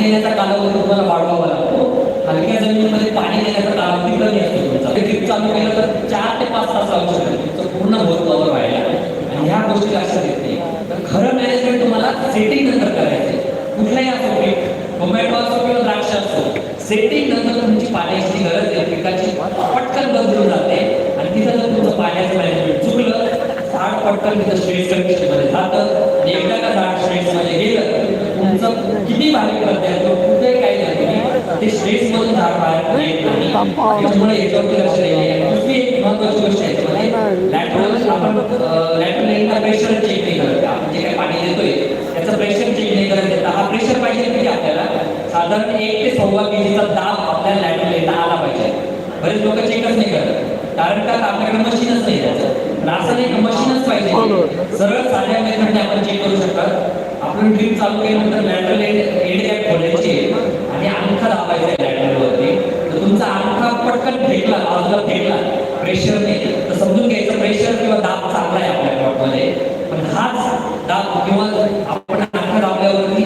पाणी देण्याचा कालावधी तुम्हाला वाढवावा लागतो. हलक्या जमिनीमध्ये पाणी देण्याचा कालावधी कमी असतो तुमचा. ते ड्रीप चालू केलं तर चार ते पाच तास लागू शकतात. तुमचं पूर्ण होत व्हायला. आणि ह्या गोष्टी लक्षात येत नाही. तर खरं मॅनेजमेंट तुम्हाला सेटिंग नंतर करायचे कुठलाही असो की टोमॅटो असो किंवा द्राक्ष असो सेटिंग नंतर तुमची पाण्याची गरज आहे. पिकाची पटकन बदलून जाते. आणि तिथं जर तुमचं पाण्याचं मॅनेजमेंट चुकलं झाड पटकन तिथं श्रेष्ठ कंडिशनमध्ये जातं. आणि एकदा का झाड श्रेष्ठमध्ये गेलं तुमचं किती भारी करता येतो कुठे काही नाही ते श्रेष्ठ मधून झाड बाहेर येत नाही त्याच्यामुळे याच्यावरती लक्ष द्यायला दुसरी एक महत्वाची गोष्ट आहे म्हणजे लॅटरल आपण लॅटरल प्रेशर चेक नाही करत. आपण जे काही पाणी देतोय त्याचं प्रेशर चेक नाही करत. येतं हा प्रेशर पाहिजे किती आपल्याला? साधारण एक ते सव्वा केजीचा दाब आपल्याला लॅटरल एंडला आला पाहिजे. बरेच लोक चेकच नाही करत. कारण का? आपल्याकडे मशीनच नाही त्याचं रासायनिक मशीनच पाहिजे सरळ साध्या मेथडने आपण चेक करू शकतात आपण ड्रीप चालू केल्यानंतर लॅटरल एड एंड गॅप खोलायची आणि अंगठा दाबायचा आहे तर तुमचा अंगठा पटकन फेकला बाजूला फेकला प्रेशर नाही तर समजून घ्यायचं प्रेशर किंवा दाब चांगला आहे आपल्या प्लॉटमध्ये पण हाच दाब किंवा आपण अंगठा दाबल्यावरती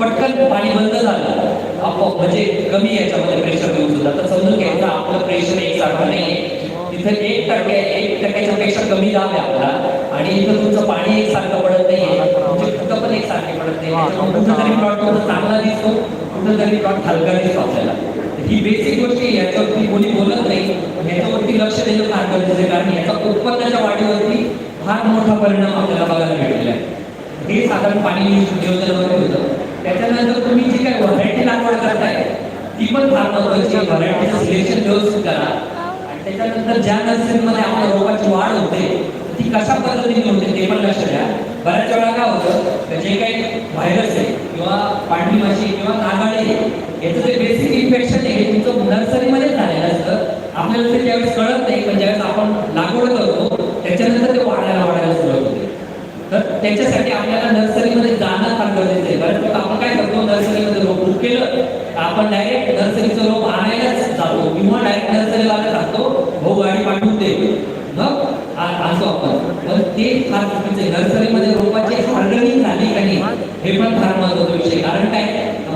पटकन पाणी बंद झालं आपोआप म्हणजे कमी याच्यामध्ये प्रेशर देऊ सुद्धा. तर समजून घ्यायचं आपलं प्रेशर एकसारखं नाही तिथं एक टक्के एक टक्क्याच्या पेक्षा कमी दाब आहे आपला. आणि इथं तुमचं पाणी एकसारखं पडत नाही तुमचे पिकं पण एकसारखे पडत नाही त्याच्यामुळे कुठं तरी प्लॉट तुमचा चांगला दिसतो कुठं तरी प्लॉट हलका दिसतो आपल्याला. ही बेसिक गोष्टी याच्यावरती कोणी बोलत नाही. याच्यावरती लक्ष देणं फार गरजेचं कारण याचा उत्पन्नाच्या वाढीवरती फार मोठा परिणाम आपल्याला बघायला भेटलेला आहे. हे साधारण पाणी नियोजनामध्ये होतं. त्याच्यानंतर तुम्ही जी काही व्हरायटी लागवड करताय ती पण फार महत्वाची व्हरायटीचं सिलेक्शन व्यवस्थित करा. आणि त्याच्यानंतर ज्या नर्सरीमध्ये आपल्या रोगाची वाढ होते ती कशा पद्धतीने होते ते पण लक्ष द्या. बऱ्याच वेळा काय होतं तर जे काही व्हायरस आहे किंवा पांढरी माशी किंवा नागाळे याचं जे बेसिक इन्फेक्शन आहे हे तुमचं नर्सरीमध्ये झालेलं असतं. आपल्याला ते ज्यावेळेस कळत नाही पण ज्यावेळेस आपण लागवड करतो त्याच्यानंतर ते वाढायला वाढायला सुरुवात होते. तर त्याच्यासाठी आपल्याला नर्सरीमध्ये जाणं फार गरजेचं आहे. बऱ्याच वेळा आपण काय करतो नर्सरीमध्ये रोप बुक केलं आपण डायरेक्ट नर्सरीचं रोप आणायलाच जातो किंवा डायरेक्ट नर्सरीला सांगतो भाऊ गाडी पाठवून दे. मग आपण ते फार चुकीचे नर्सरीमध्ये रोपाची हार्डनिंग झाली का नाही हे पण फार महत्त्वाचा विषय कारण काय?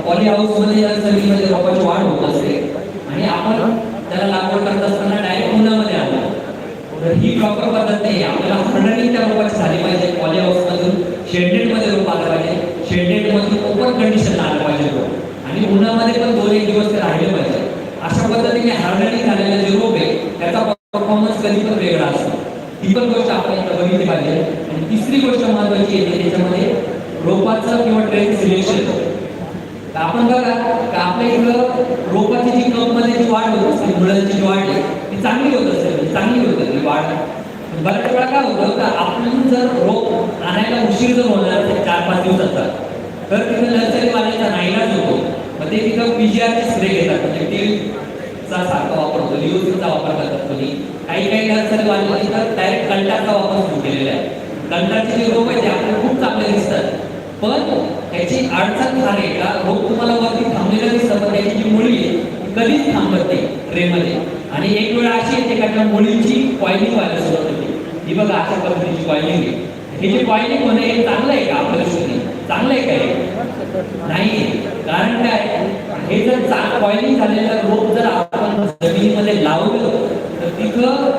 पॉली हाऊसमध्ये नर्सरीमध्ये रोपाची वाढ होत असते. आणि आपण त्याला लागवड करत असताना डायरेक्ट उन्हामध्ये आलो तर ही प्रॉपर पद्धत नाही आपल्याला हार्डनिंग त्या रोपाची झाली पाहिजे. पॉली हाऊस मधून शेडेडमध्ये रोप आलं पाहिजे. शेडेड मधून ओपन कंडिशन आलं पाहिजे रोप. आणि उन्हामध्ये पण दोन एक दिवस ते राहिले पाहिजे. अशा पद्धतीने हार्डनिंग झालेलं जे रोप आहे त्याचा परफॉर्मन्स कधी पण वेगळा असतो ही पण गोष्ट आपण इथं बघितली पाहिजे आणि तिसरी गोष्ट महत्वाची येते त्याच्यामध्ये रोपाचं किंवा ट्रेन सिलेक्शन आपण बघा का आपल्या इकडं रोपाची जी कपमध्ये जी वाढ होत असते मुलांची जी वाढ आहे ती चांगली होत असते चांगली होत असते वाढ बऱ्याच वेळा काय होतं तर आपण जर रोप आणायला उशीर जर होणार असेल चार पाच दिवसाचा तर तिथं नर्सरी वाल्याचा नाईलाज होतो मग ते तिथं पीजीआरचे स्प्रे घेतात म्हणजे टीलचा सारखा वापर होतो लिओसिनचा वापर करतात कोणी. काही काही नर्सरी वाले तिथं डायरेक्ट कंटाचा वापर सुरू केलेला आहे. कंटाचे जे रोप आहे ते आपल्याला खूप चांगले दिसतात. पण त्याची अडचण फार का? रोग तुम्हाला वरती थांबलेला दिसतं पण त्याची जी मुळी आहे कधीच थांबत नाही ट्रेमध्ये आणि एक वेळ अशी येते का त्या मुळीची कॉइलिंग व्हायला सुरुवात होते. ही बघा अशा पद्धतीची कॉइलिंग आहे. हे जे कॉइलिंग होणे हे चांगलं आहे का आपल्या दृष्टीने? चांगलं आहे का हे? नाही कारण काय? हे जर कॉइलिंग झालेलं रोग जर आपण जमिनीमध्ये लावलं तर तिथं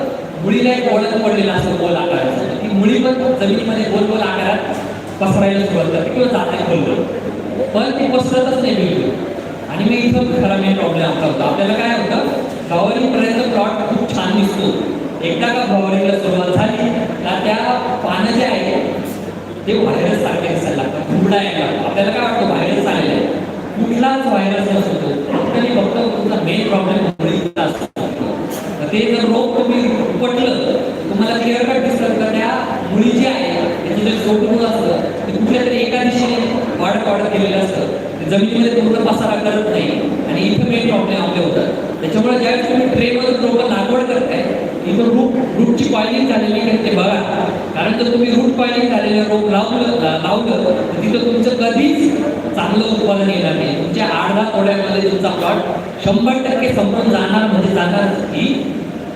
मुळीला एक ओळख पडलेला असतो गोल आकाराचा. ती मुळी पण जमिनीमध्ये गोल गोल आकारात पसरायला सुरुवात करते किंवा जाते खोललं पण ती पसरतच नाही बिलकुल. आणि मग इथं खरा मेन प्रॉब्लेम आमचा होता. आपल्याला काय होतं? गवारीपर्यंत प्लॉट खूप छान दिसतो. एकदा का गवारीला सुरुवात झाली का त्या पानं जे आहे ते व्हायरस सारखे दिसायला लागतात. फुगडा यायला आपल्याला काय वाटतं? व्हायरस आलेलं आहे. कुठलाच व्हायरस नसतो. तरी फक्त तुमचा मेन प्रॉब्लेम मुळीचा असतो तर ते जर रोग तुम्ही उपटलं तुम्हाला क्लिअर कट दिसलं तर त्या मुळी जी आहे त्याचं जे सोटून असतं ते कुठल्या तरी एका दिशेने वाढत वाढत गेलेलं असतं. जमिनीमध्ये पूर्ण पसारा करत नाही आणि इथं मेन प्रॉब्लेम आपले होतात त्याच्यामुळे ज्यावेळेस तुम्ही ट्रेमध्ये रोपं लागवड करताय इथं रूट रूटची कॉइलिंग झालेली आहे ते बघा. कारण जर तुम्ही रूट पॉइलिंग झालेलं रोप लावलं लावलं तर तिथं तुमचं कधीच चांगलं उत्पादन येणार नाही. तुमच्या आठ दहा तोड्यामध्ये तुमचा प्लॉट शंभर टक्के संपून जाणार म्हणजे जाणार की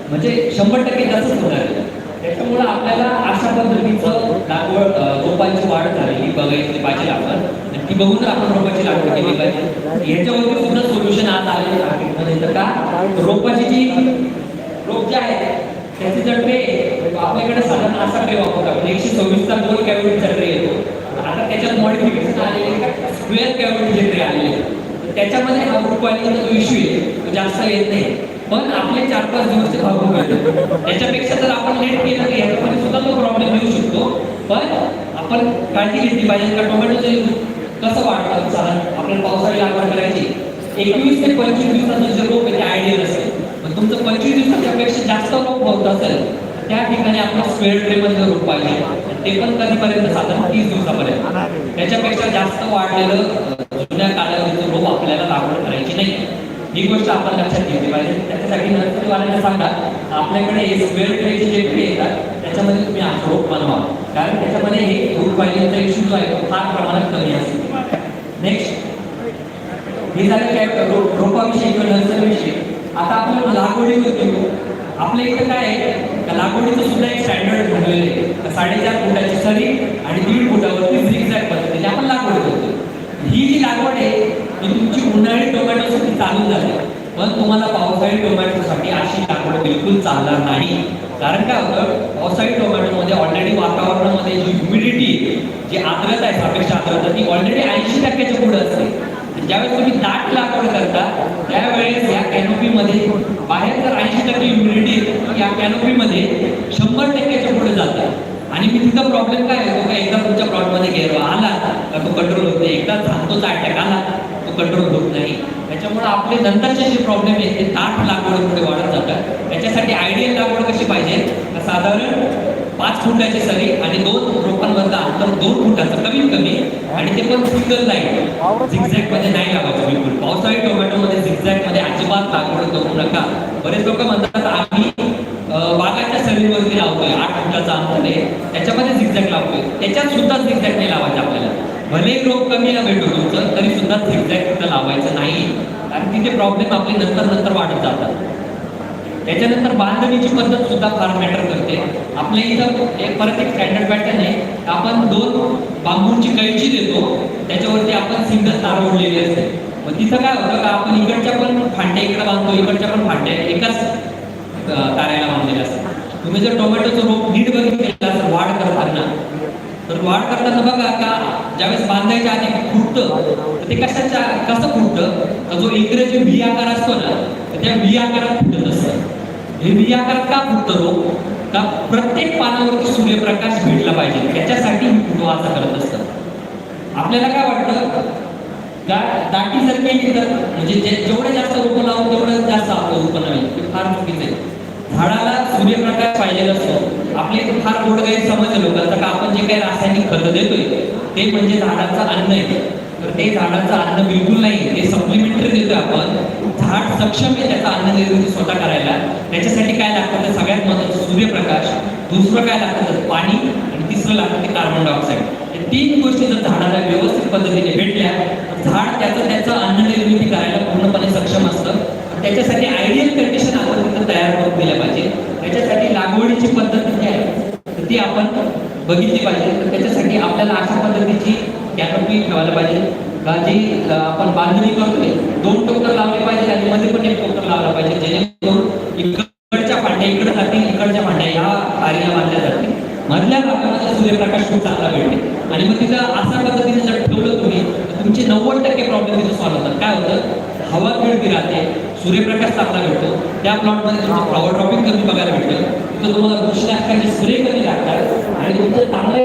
म्हणजे शंभर टक्के तसंच होणार आहे. त्याच्यामुळं आपल्याला अशा पद्धतीचं लागवड रोपांची वाढ झालेली बघायची पाहिजे आपण. ती बघून आपण रोपाची लागवड केली पाहिजे. याच्यावरती सुद्धा सोल्युशन आज आलेले आहे. तर का? रोपाची जी रोप जे आहे त्याचे जर ट्रे आपल्याकडे साधारण असा ट्रे वापरतो. आपण एकशे सव्वीसचा दोन कॅविटीचा ट्रे येतो. आता त्याच्यात मॉडिफिकेशन आलेले स्क्वेअर कॅविटीचे ट्रे आलेले. त्याच्यामध्ये हा ग्रुप जो इश्यू आहे तो जास्त येत नाही. पण आपले चार पाच दिवस ते भागून त्याच्यापेक्षा जर आपण लेट केलं तर याच्यामध्ये सुद्धा तो प्रॉब्लेम येऊ शकतो. पण आपण काळजी घेतली पाहिजे का टोमॅटोचे कसं वाढतं चाल आपल्याला पावसाळी लागवड करायची. एकवीस ते पंचवीस दिवसाचं जे रोप आहे ते आयडियल असेल. पण तुमचं पंचवीस दिवसाच्या पेक्षा जास्त रोप होत असेल त्या ठिकाणी आपण स्क्वेअर ट्रे रोप पाहिजे. ते पण कधीपर्यंत? साधारण तीस दिवसापर्यंत. त्याच्यापेक्षा जास्त वाढलेलं जुन्या कालावधीचं रोप आपल्याला लागवड करायची नाही. ही गोष्ट आपण लक्षात घेतली पाहिजे. त्याच्यासाठी नर्सरीवाल्यांना सांगा आपल्याकडे हे स्क्वेअर ट्रेचे जे ट्रे येतात त्याच्यामध्ये तुम्ही हा रोप बनवा. कारण त्याच्यामध्ये हे रूट पाहिजेचा इश्यू जो आहे तो फार प्रमाणात कमी असतो. नेक्स्ट हे झालं काय? रोपाविषयी किंवा नर्सरीविषयी. आता आपण लागवडी करतो आपल्या इथं काय आहे? लागवडीचं सुद्धा एक स्टँडर्ड ठरलेलं आहे. साडेचार फुटाची सरी आणि दीड फुटावरती झिगझॅग पद्धतीने आपण लागवड करतो ही जी लागवड आहे की तुमची उन्हाळी टोमॅटोसाठी चालू झाली. पण तुम्हाला पावसाळी टोमॅटोसाठी अशी लागवड बिलकुल चालणार नाही. कारण काय होतं? पावसाळी टोमॅटोमध्ये ऑलरेडी वातावरणामध्ये जी ह्युमिडिटी जी आर्द्रता आहे सापेक्ष आर्द्रता ती ऑलरेडी ऐंशी टक्क्याच्या पुढे असते. ज्यावेळेस तुम्ही दाट लागवड करता त्यावेळेस या कॅनोपीमध्ये बाहेर जर ऐंशी टक्के ह्युमिडिटी या कॅनोपीमध्ये शंभर टक्क्याच्या पुढे जातात आणि मी तिथं प्रॉब्लेम काय होतो का एकदा तुमच्या प्लॉटमध्ये गेलो आला. का तो कंट्रोल होते एकदा थांबतोचा अटॅक आला. कंट्रोल होत नाही. त्याच्यामुळे आपले नंतरचे जे प्रॉब्लेम आहेत ते दाट लागवडीमुळे वाढत जातात. त्याच्यासाठी आयडियल लागवड कशी पाहिजे? साधारण पाच फुटाची सरी आणि दोन रोपांमधलं अंतर दोन फुटाचं कमीत कमी. आणि ते पण सिंगल लाईन झिगझॅगमध्ये नाही लावायचं बिलकुल. पावसाळी टोमॅटो मध्ये झिगझॅगमध्ये अजिबात लागवड करू नका. बरेच लोक म्हणतात आम्ही वाघाच्या सरीवरती लावतोय आठ फुटाचा अंतर आहे त्याच्यामध्ये झिकझॅक लावतोय. त्याच्यात सुद्धा झिकझॅक नाही लावायचं आपल्याला. भले रोप कमी ना भेटू तुमचं तरी सुद्धा झिकझॅक तिथं लावायचं नाही. कारण तिथे प्रॉब्लेम आपले नंतर नंतर वाढत जातात. त्याच्यानंतर बांधणीची पद्धत सुद्धा फार मॅटर करते. आपल्या इथं एक परत एक स्टँडर्ड पॅटर्न आहे. आपण दोन बांबूंची कैची देतो. त्याच्यावरती आपण सिंगल तार ओढलेली असते. मग तिथं काय होतं का आपण इकडच्या पण फांड्या इकडे बांधतो इकडच्या पण फांड्या. एकाच तारायला ताऱ्याला असतात तुम्ही जर टोमॅटोचं रोप नीट बघितलं तर वाढ करताना तर वाढ करताना बघा का ज्यावेळेस बांधायच्या आधी फुटतं तर ते कशाच्या कसं फुटतं? तर जो इंग्रजी व्ही आकार असतो ना तर त्या व्ही आकारात फुटत असतं. हे व्ही आकारात का फुटतं रोप? का प्रत्येक पानावरती सूर्यप्रकाश भेटला पाहिजे. त्याच्यासाठी मी फुटवाचा करत असतात आपल्याला काय वाटतं? दाटी जर केली तर म्हणजे जे जेवढे जास्त रोप लावून तेवढं जास्त आपलं उत्पन्न होईल फार चुकीचं आहे. झाडाला सूर्यप्रकाश पाहिजे असतो. आपले इथे फार गोड गैरसमज समजलं लोकांचा का आपण जे काही रासायनिक खत देतोय ते म्हणजे झाडाचं अन्न आहे. तर ते झाडाचं अन्न बिलकुल नाही. ते सप्लिमेंटरी देतोय आपण. झाड सक्षम आहे त्याचा अन्न निर्मिती स्वतः करायला. त्याच्यासाठी काय लागतं? तर सगळ्यात महत्वाचं सूर्यप्रकाश. दुसरं काय लागतं? पाणी. आणि तिसरं लागतं ते कार्बन डायऑक्साईड या तीन गोष्टी जर झाडाला व्यवस्थित पद्धतीने भेटल्या झाड त्याचं त्याचं अन्न निर्मिती करायला पूर्णपणे सक्षम असतं. त्याच्यासाठी आयडियल कंडिशन आपण तिथं तयार करून दिल्या पाहिजे. त्याच्यासाठी लागवडीची पद्धत जी आहे तर ती आपण बघितली पाहिजे. तर त्याच्यासाठी आपल्याला अशा पद्धतीची कॅनोपी ठेवायला पाहिजे. जी आपण बांधणी करतोय दोन टोकर लावले पाहिजे आणि मध्ये पण एक टोकर लावला पाहिजे जेणेकरून इकडच्या फांड्या इकडे जातील इकडच्या फांड्या या तारीला बांधल्या जातील मधल्या भागामध्ये सूर्यप्रकाश खूप चांगला भेटते आणि मग तिथं अशा पद्धतीने जर ठेवलं तुम्ही तुमचे नव्वद टक्के प्रॉब्लेम तिथे सॉल्व्ह होतात. काय होतं? हवा खिळती राहते सूर्यप्रकाश चांगला भेटतो त्या प्लॉटमध्ये तुमचं फ्लॉवर ड्रॉपिंग कमी बघायला भेटतं. तिथं तुम्हाला बुरशीनाशकाचे स्प्रे कमी लागतात आणि तुमचं चांगलं